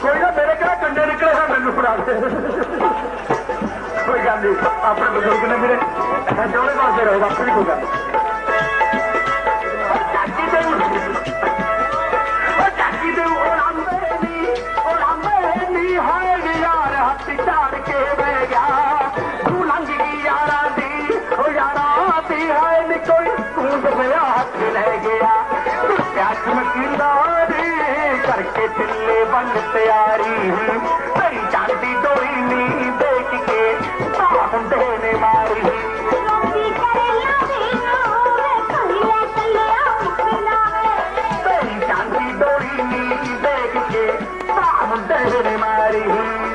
ਕੋਈ ਨਾ ਮੇਰੇ ਕਿਹੜਾ ਕੰਡੇ ਨਿਕਲੇ ਹੈ ਮੈਨੂੰ ਫੜਾ ਦੇ। ਕੋਈ ਗੱਲ ਨਹੀਂ ਆਪਣੇ ਬਜ਼ੁਰਗ ਨੇ ਮੇਰੇ ਜੋੜੇ ਵਾਸਤੇ ਰਹੋ ਬਾਪੂ ਦੀ ਕੋਈ ਗੱਲ ਨੀ। ਚਾਚੀ ਦੇ, ਉਹ ਚਾਚੀ ਢਿੱਲੇ ਬੰਦ ਪਿਆਰੀ ਤੇਰੀ ਜਾਂਦੀ ਡੋਰੀ ਨੀ ਦੇਖ ਕੇ ਸਾ ਹੁੰਦੇ ਨੇ ਮਾਰੀ। ਤੇਰੀ ਜਾਂਦੀ ਡੋਰੀ ਨੀ ਦੇਖ ਕੇ ਸਾ ਹੁੰਦੇ ਨੇ ਮਾਰੀ।